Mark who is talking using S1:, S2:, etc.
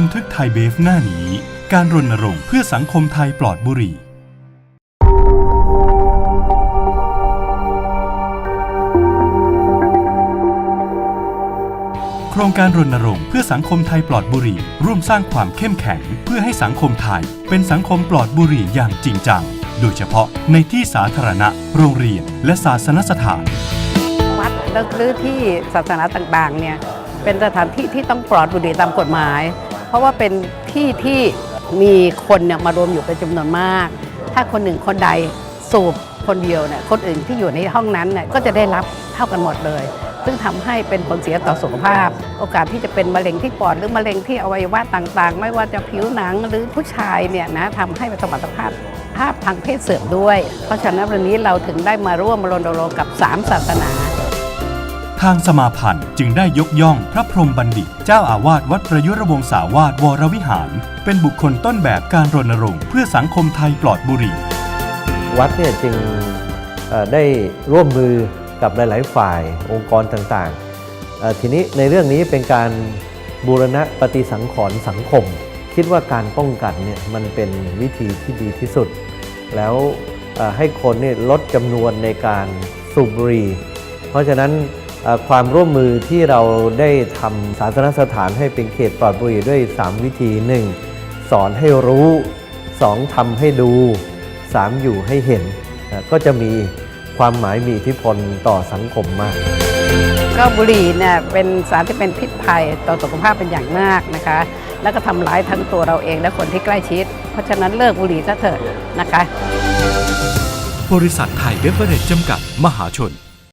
S1: บันทึกไทยเบฟหน้านี้ การรณรงค์เพื่อสังคมไทยปลอดบุหรี่ โครงการรณรงค์เพื่อสังคมไทยปลอดบุหรี่ ร่วมสร้างความเข้มแข็ง เพื่อให้สังคมไทย เป็นสังคมปลอดบุหรี่อย่างจริงจัง โดยเฉพาะในที่สาธารณะ โรงเรียน และศาสนสถาน
S2: วัดหรือที่ศาสนาต่างๆเนี่ยเป็นสถานที่ที่ต้องปลอดบุหรี่ตามกฎหมาย ราะว่าเป็นที่ที่มีคนเนี่ยมารวมอยู่เป็นจำนวนมาก ถ้าคนหนึ่งคนใดสูบคนเดียวเนี่ยคนอื่นที่อยู่ในห้องนั้นเนี่ยก็จะได้รับเท่ากันหมดเลย ซึ่งทำให้เป็นผลเสียต่อสุขภาพ โอกาสที่จะเป็นมะเร็งที่ปอดหรือมะเร็งที่อวัยวะต่างๆ ไม่ว่าจะผิวหนังหรือผู้ชายเนี่ยนะทำให้สมรรถภาพภาพทางเพศเสื่อมด้วย เพราะฉะนั้นวันนี้เราถึงได้มาร่วมรณรงค์กับสามศาสนา
S1: ทางสมาพันธ์จึงได้ยกย่องพระพรหมบัณฑิต เจ้าอาวาสวัดประยุรวงศาวาสวรวิหาร เป็นบุคคลต้นแบบการรณรงค์เพื่อสังคมไทยปลอดบุหรี่
S3: วัดเนี่ยจึงได้ร่วมมือกับหลาย ๆ ฝ่ายองค์กรต่างๆ ทีนี้ในเรื่องนี้เป็นการบูรณะปฏิสังขรณ์สังคม คิดว่าการป้องกันเนี่ยมันเป็นวิธีที่ดีที่สุด แล้วให้คนเนี่ยลดจำนวนในการสูบบุหรี่ เพราะฉะนั้น ความร่วมมือที่เราได้ทำศาสนสถานให้เป็นเขตปลอดบุหรี่ด้วย 3 วิธี 1. สอนให้รู้ 2. ทำให้ดู 3. อยู่ให้เห็นนะก็จะมีความหมายมีอิทธิพลต่อสังคมมาก
S2: ก็บุหรี่เนี่ยเป็นสารที่เป็นพิษภัยต่อสุขภาพเป็นอย่างมากนะคะ แล้วก็ทำร้ายทั้งตัวเราเองและคนที่ใกล้ชิด เพราะฉะนั้นเลิกบุหรี่ซะเถิดนะคะ
S1: บริษัทไทยเบเวอเรจจำกัดมหาชน